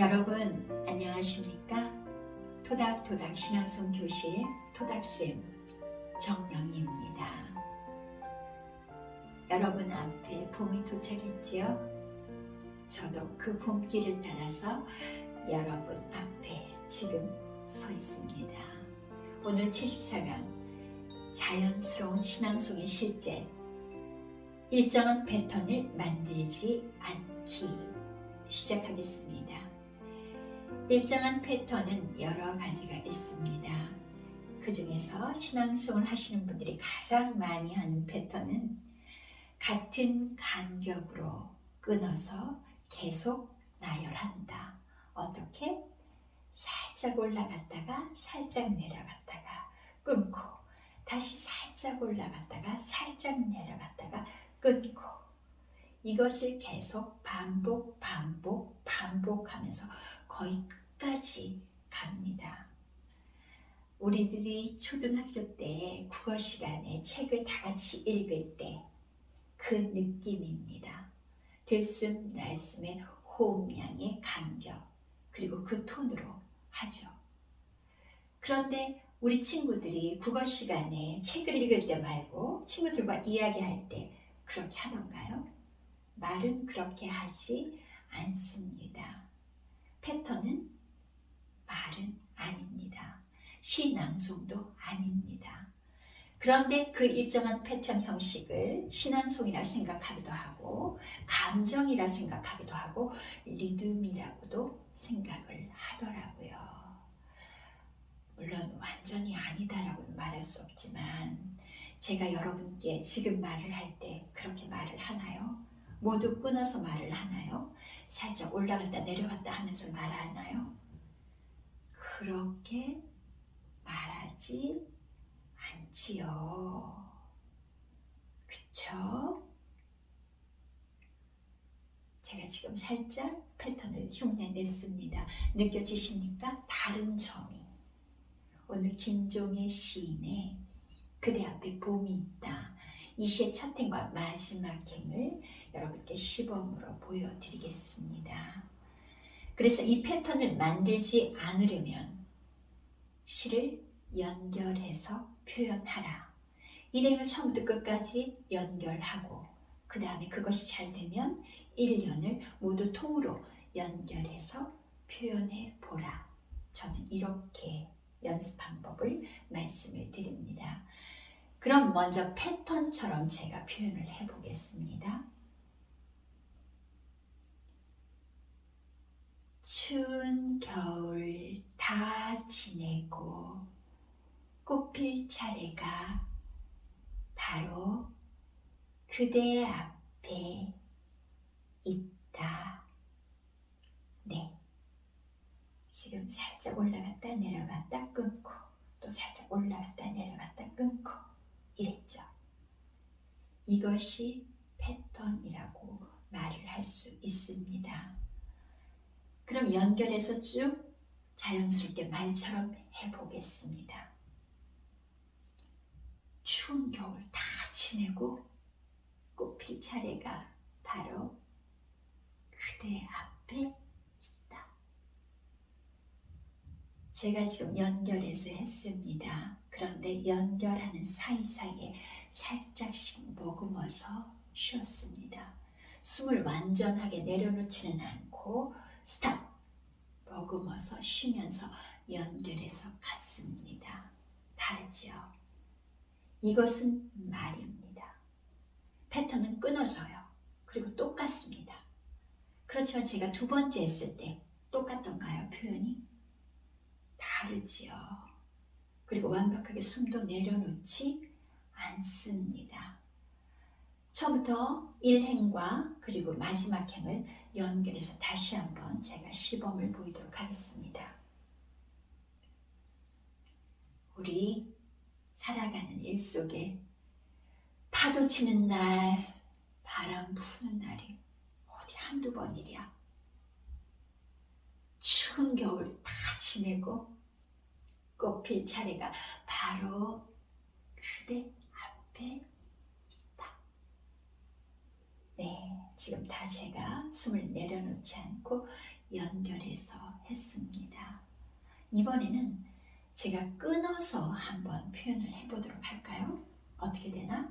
여러분 안녕하십니까? 토닥토닥 신앙송 교실 토닥쌤 정영희입니다. 여러분 앞에 봄이 도착했지요? 저도 그 봄길을 따라서 여러분 앞에 지금 서 있습니다. 오늘 74강 자연스러운 신앙송의 실제 일정한 패턴을 만들지 않기 시작하겠습니다. 일정한 패턴은 여러 가지가 있습니다. 그 중에서 신앙송을 하시는 분들이 가장 많이 하는 패턴은 같은 간격으로 끊어서 계속 나열한다. 어떻게? 살짝 올라갔다가 살짝 내려갔다가 끊고 다시 살짝 올라갔다가 살짝 내려갔다가 끊고 이것을 계속 반복 반복 반복하면서 거의 끝까지 갑니다. 우리들이 초등학교 때 국어 시간에 책을 다 같이 읽을 때 그 느낌입니다. 들숨 날숨의 호흡량의 간격 그리고 그 톤으로 하죠. 그런데 우리 친구들이 국어 시간에 책을 읽을 때 말고 친구들과 이야기할 때 그렇게 하던가요? 말은 그렇게 하지 않습니다. 패턴은 말은 아닙니다. 시낭송도 아닙니다. 그런데 그 일정한 패턴 형식을 신앙송이라 생각하기도 하고 감정이라 생각하기도 하고 리듬이라고도 생각을 하더라고요. 물론 완전히 아니다라고는 말할 수 없지만 제가 여러분께 지금 말을 할 때 그렇게 말을 하나요? 모두 끊어서 말을 하나요? 살짝 올라갔다 내려갔다 하면서 말하나요? 그렇게 말하지 않지요. 그쵸? 제가 지금 살짝 패턴을 흉내 냈습니다. 느껴지십니까? 다른 점이. 오늘 김종의 시인의 그대 앞에 봄이 있다. 이 시의 첫 행과 마지막 행을 여러분께 시범으로 보여드리겠습니다. 그래서 이 패턴을 만들지 않으려면 시를 연결해서 표현하라. 일행을 처음부터 끝까지 연결하고 그 다음에 그것이 잘 되면 1년을 모두 통으로 연결해서 표현해 보라. 저는 이렇게 연습 방법을 말씀을 드립니다. 그럼 먼저 패턴처럼 제가 표현을 해 보겠습니다. 추운 겨울 다 지내고 꽃필 차례가 바로 그대 앞에 있다. 네. 지금 살짝 올라갔다 내려갔다 끊고 또 살짝 올라갔다 내려갔다 끊고 이랬죠. 이것이 패턴이라고 말을 할 수 있습니다. 그럼 연결해서 쭉 자연스럽게 말처럼 해보겠습니다. 추운 겨울 다 지내고 꽃필 차례가 바로 그대 앞에 있다. 제가 지금 연결해서 했습니다. 그런데 연결하는 사이사이에 살짝씩 머금어서 쉬었습니다. 숨을 완전하게 내려놓지는 않고 스탑 머금어서 쉬면서 연결해서 갔습니다. 다르지요? 이것은 말입니다. 패턴은 끊어져요. 그리고 똑같습니다. 그렇지만 제가 두 번째 했을 때 똑같던가요? 표현이? 다르지요. 그리고 완벽하게 숨도 내려놓지 않습니다. 처음부터 1행과 그리고 마지막 행을 연결해서 다시 한번 제가 시범을 보이도록 하겠습니다. 우리 살아가는 일 속에 파도 치는 날, 바람 부는 날이 어디 한두 번이랴. 추운 겨울 다 지내고 꽃필 차례가 바로 그대 앞에 있다. 네, 지금 다 제가 숨을 내려놓지 않고 연결해서 했습니다. 이번에는 제가 끊어서 한번 표현을 해보도록 할까요? 어떻게 되나?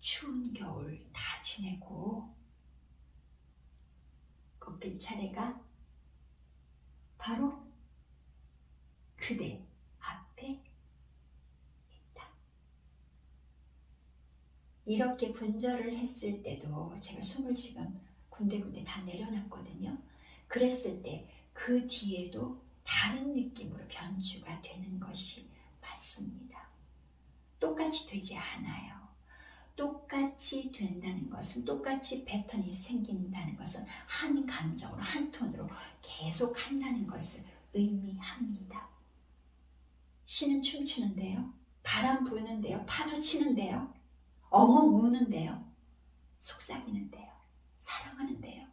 추운 겨울 다 지내고 꽃필 차례가 바로 그대 앞에 있다. 이렇게 분절을 했을 때도 제가 숨을 지금 군데군데 다 내려놨거든요. 그랬을 때 그 뒤에도 다른 느낌으로 변주가 되는 것이 맞습니다. 똑같이 되지 않아요. 똑같이 된다는 것은 똑같이 패턴이 생긴다는 것은 한 감정으로 한 톤으로 계속 한다는 것을 의미합니다. 신은 춤추는데요. 바람 부는데요. 파도 치는데요. 엉엉 우는데요. 속삭이는데요. 사랑하는데요.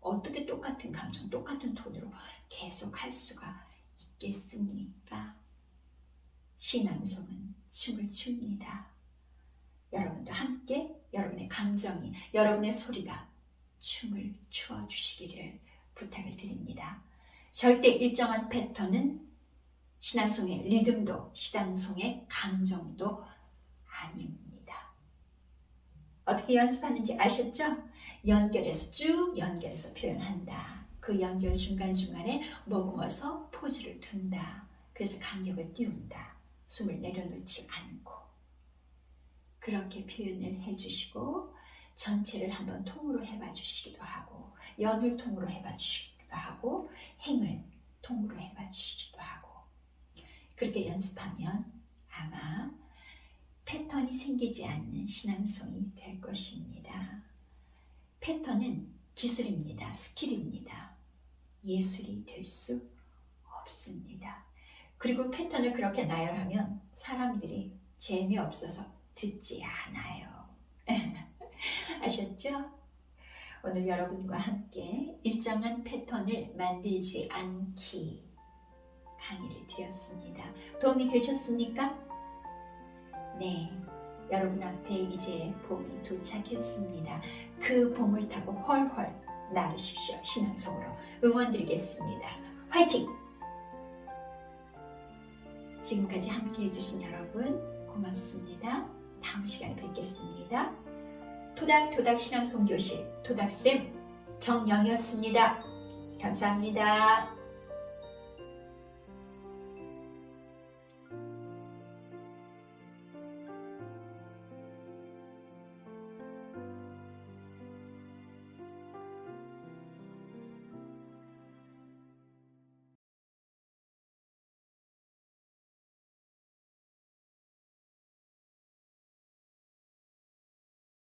어떻게 똑같은 감정, 똑같은 톤으로 계속 할 수가 있겠습니까? 신앙송은 춤을 춥니다. 여러분도 함께 여러분의 감정이, 여러분의 소리가 춤을 추어 주시기를 부탁을 드립니다. 절대 일정한 패턴은 신앙송의 리듬도, 신앙송의 감정도 아닙니다. 어떻게 연습하는지 아셨죠? 연결해서 쭉 연결해서 표현한다. 그 연결 중간중간에 머금어서 포즈를 둔다. 그래서 간격을 띄운다. 숨을 내려놓지 않고. 그렇게 표현을 해주시고 전체를 한번 통으로 해봐 주시기도 하고 연을 통으로 해봐 주시기도 하고 행을 통으로 해봐 주시기도 하고 그렇게 연습하면 아마 패턴이 생기지 않는 신앙송이 될 것입니다. 패턴은 기술입니다. 스킬입니다. 예술이 될 수 없습니다. 그리고 패턴을 그렇게 나열하면 사람들이 재미없어서 듣지 않아요. 아셨죠? 오늘 여러분과 함께 일정한 패턴을 만들지 않기 강의를 드렸습니다. 도움이 되셨습니까? 네. 여러분 앞에 이제 봄이 도착했습니다. 그 봄을 타고 헐헐 나르십시오. 신앙송으로 응원드리겠습니다. 화이팅! 지금까지 함께 해주신 여러분 고맙습니다. 다음 시간에 뵙겠습니다. 토닥토닥 신앙송 교실 토닥쌤 정영이었습니다. 감사합니다.